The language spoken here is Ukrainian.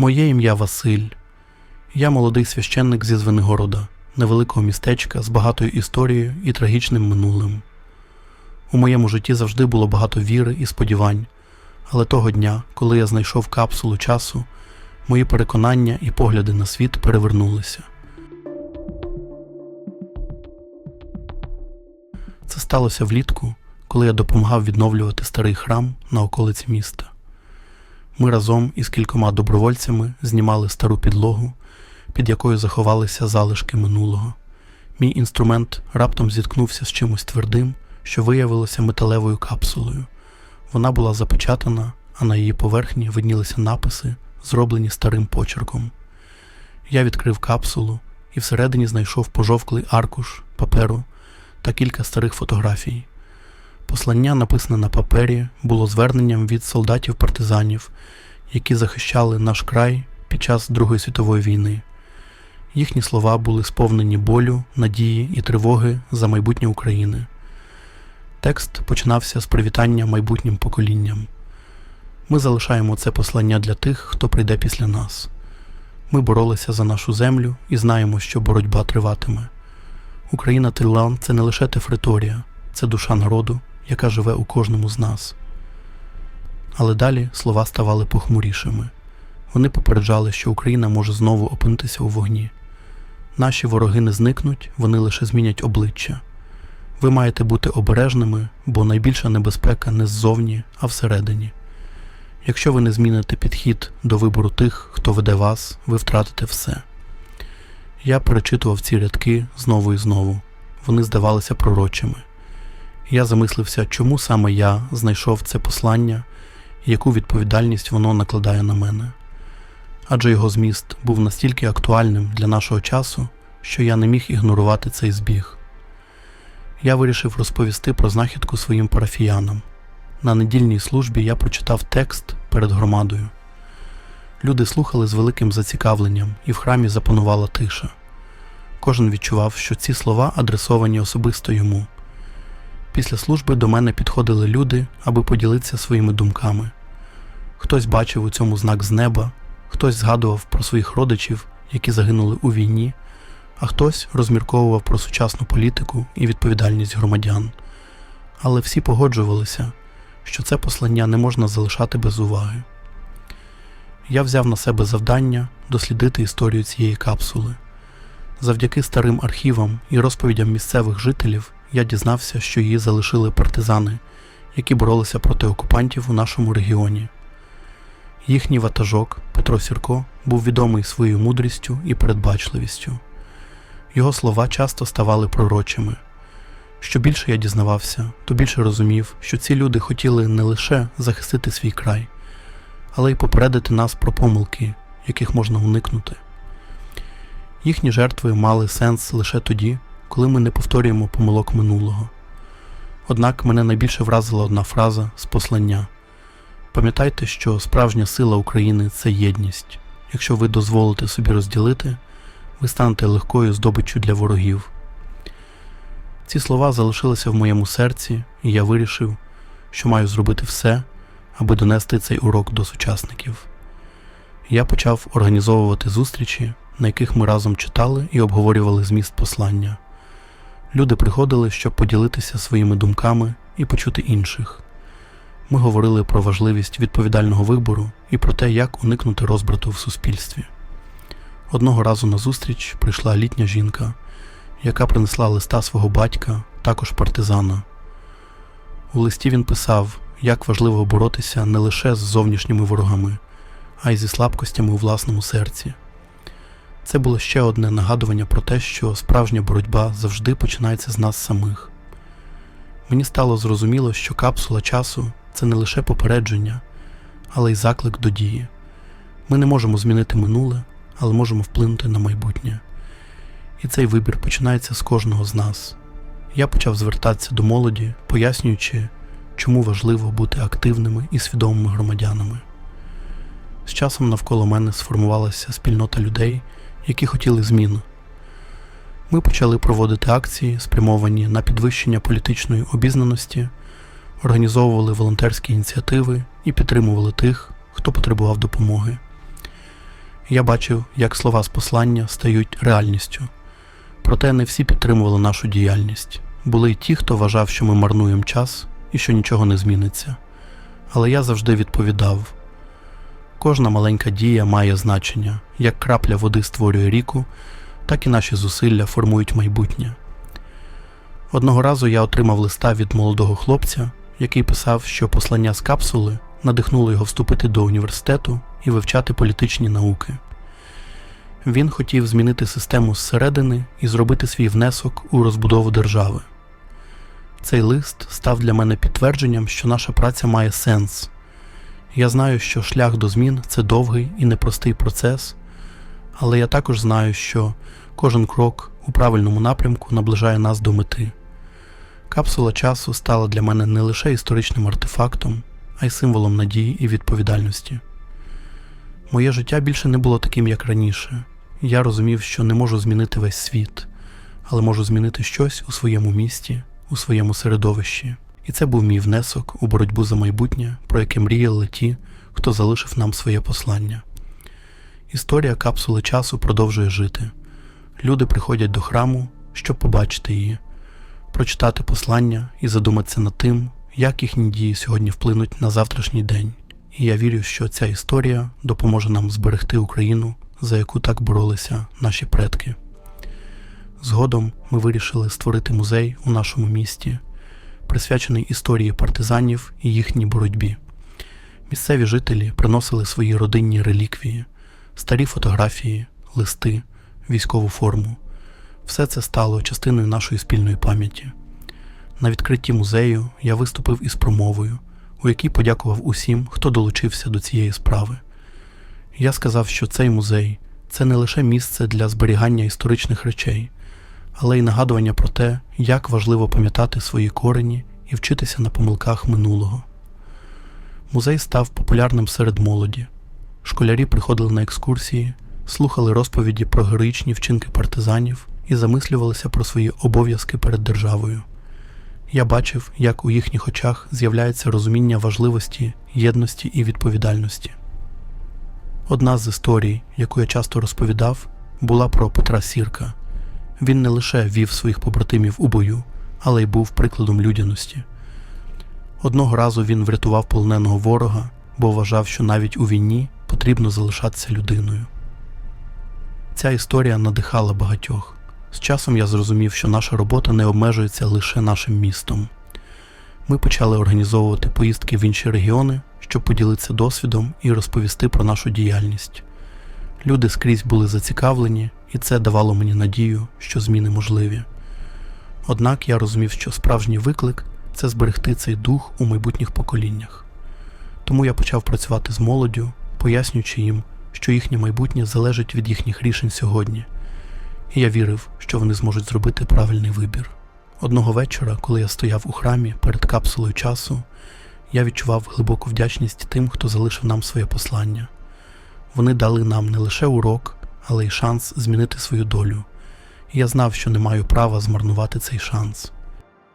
Моє ім'я Василь. Я молодий священник зі Звенигорода, невеликого містечка з багатою історією і трагічним минулим. У моєму житті завжди було багато віри і сподівань, але того дня, коли я знайшов капсулу часу, мої переконання і погляди на світ перевернулися. Це сталося влітку, коли я допомагав відновлювати старий храм на околиці міста. Ми разом із кількома добровольцями знімали стару підлогу, під якою заховалися залишки минулого. Мій інструмент раптом зіткнувся з чимось твердим, що виявилося металевою капсулою. Вона була запечатана, а на її поверхні виднілися написи, зроблені старим почерком. Я відкрив капсулу і всередині знайшов пожовклий аркуш паперу та кілька старих фотографій. Послання, написане на папері, було зверненням від солдатів-партизанів, які захищали наш край під час Другої світової війни. Їхні слова були сповнені болю, надії і тривоги за майбутнє України. Текст починався з привітання майбутнім поколінням. Ми залишаємо це послання для тих, хто прийде після нас. Ми боролися за нашу землю і знаємо, що боротьба триватиме. Україна Трилан це не лише тефриторія, це душа народу, яка живе у кожному з нас. Але далі слова ставали похмурішими. Вони попереджали, що Україна може знову опинитися у вогні. Наші вороги не зникнуть, вони лише змінять обличчя. Ви маєте бути обережними, бо найбільша небезпека не ззовні, а всередині. Якщо ви не зміните підхід до вибору тих, хто веде вас, ви втратите все. Я перечитував ці рядки знову і знову. Вони здавалися пророчими. Я замислився, чому саме я знайшов це послання яку відповідальність воно накладає на мене. Адже його зміст був настільки актуальним для нашого часу, що я не міг ігнорувати цей збіг. Я вирішив розповісти про знахідку своїм парафіянам. На недільній службі я прочитав текст перед громадою. Люди слухали з великим зацікавленням, і в храмі запанувала тиша. Кожен відчував, що ці слова адресовані особисто йому. Після служби до мене підходили люди, аби поділитися своїми думками. Хтось бачив у цьому знак з неба, хтось згадував про своїх родичів, які загинули у війні, а хтось розмірковував про сучасну політику і відповідальність громадян. Але всі погоджувалися, що це послання не можна залишати без уваги. Я взяв на себе завдання дослідити історію цієї капсули. Завдяки старим архівам і розповідям місцевих жителів я дізнався, що її залишили партизани, які боролися проти окупантів у нашому регіоні. Їхній ватажок Петро Сірко був відомий своєю мудрістю і передбачливістю. Його слова часто ставали пророчими. Що більше я дізнавався, то більше розумів, що ці люди хотіли не лише захистити свій край, але й попередити нас про помилки, яких можна уникнути. Їхні жертви мали сенс лише тоді, коли ми не повторюємо помилок минулого. Однак мене найбільше вразила одна фраза з послання. Пам'ятайте, що справжня сила України це єдність. Якщо ви дозволите собі розділити, ви станете легкою здобиччю для ворогів. Ці слова залишилися в моєму серці, і я вирішив, що маю зробити все, аби донести цей урок до сучасників. Я почав організовувати зустрічі, на яких ми разом читали і обговорювали зміст послання. Люди приходили, щоб поділитися своїми думками і почути інших. Ми говорили про важливість відповідального вибору і про те, як уникнути розбрату в суспільстві. Одного разу на зустріч прийшла літня жінка, яка принесла листа свого батька, також партизана. У листі він писав, як важливо боротися не лише з зовнішніми ворогами, а й зі слабкостями у власному серці. Це було ще одне нагадування про те, що справжня боротьба завжди починається з нас самих. Мені стало зрозуміло, що капсула часу це не лише попередження, але й заклик до дії. Ми не можемо змінити минуле, але можемо вплинути на майбутнє. І цей вибір починається з кожного з нас. Я почав звертатися до молоді, пояснюючи, чому важливо бути активними і свідомими громадянами. З часом навколо мене сформувалася спільнота людей, які хотіли зміну. Ми почали проводити акції, спрямовані на підвищення політичної обізнаності, організовували волонтерські ініціативи і підтримували тих, хто потребував допомоги. Я бачив, як слова з послання стають реальністю. Проте не всі підтримували нашу діяльність. Були й ті, хто вважав, що ми марнуємо час і що нічого не зміниться. Але я завжди відповідав: кожна маленька дія має значення, як крапля води створює ріку, так і наші зусилля формують майбутнє. Одного разу я отримав листа від молодого хлопця, який писав, що послання з капсули надихнуло його вступити до університету і вивчати політичні науки. Він хотів змінити систему зсередини і зробити свій внесок у розбудову держави. Цей лист став для мене підтвердженням, що наша праця має сенс. Я знаю, що шлях до змін це довгий і непростий процес, але я також знаю, що кожен крок у правильному напрямку наближає нас до мети. Капсула часу стала для мене не лише історичним артефактом, а й символом надії і відповідальності. Моє життя більше не було таким, як раніше. Я розумів, що не можу змінити весь світ, але можу змінити щось у своєму місті, у своєму середовищі. І це був мій внесок у боротьбу за майбутнє, про яке мріяли ті, хто залишив нам своє послання. Історія капсули часу продовжує жити. Люди приходять до храму, щоб побачити її, прочитати послання і задуматися над тим, як їхні дії сьогодні вплинуть на завтрашній день. І я вірю, що ця історія допоможе нам зберегти Україну, за яку так боролися наші предки. Згодом ми вирішили створити музей у нашому місті, присвячений історії партизанів і їхній боротьбі. Місцеві жителі приносили свої родинні реліквії, старі фотографії, листи, військову форму. Все це стало частиною нашої спільної пам'яті. На відкритті музею я виступив із промовою, у якій подякував усім, хто долучився до цієї справи. Я сказав, що цей музей це не лише місце для зберігання історичних речей, але й нагадування про те, як важливо пам'ятати свої корені і вчитися на помилках минулого. Музей став популярним серед молоді. Школярі приходили на екскурсії, слухали розповіді про героїчні вчинки партизанів і замислювалися про свої обов'язки перед державою. Я бачив, як у їхніх очах з'являється розуміння важливості, єдності і відповідальності. Одна з історій, яку я часто розповідав, була про Петра Сірка. Він не лише вів своїх побратимів у бою, але й був прикладом людяності. Одного разу він врятував полоненого ворога, бо вважав, що навіть у війні потрібно залишатися людиною. Ця історія надихала багатьох. З часом я зрозумів, що наша робота не обмежується лише нашим містом. Ми почали організовувати поїздки в інші регіони, щоб поділитися досвідом і розповісти про нашу діяльність. Люди скрізь були зацікавлені, і це давало мені надію, що зміни можливі. Однак я розумів, що справжній виклик це зберегти цей дух у майбутніх поколіннях. Тому я почав працювати з молоддю, пояснюючи їм, що їхнє майбутнє залежить від їхніх рішень сьогодні, і я вірив, що вони зможуть зробити правильний вибір. Одного вечора, коли я стояв у храмі перед капсулою часу, я відчував глибоку вдячність тим, хто залишив нам своє послання. Вони дали нам не лише урок, але й шанс змінити свою долю. Я знав, що не маю права змарнувати цей шанс.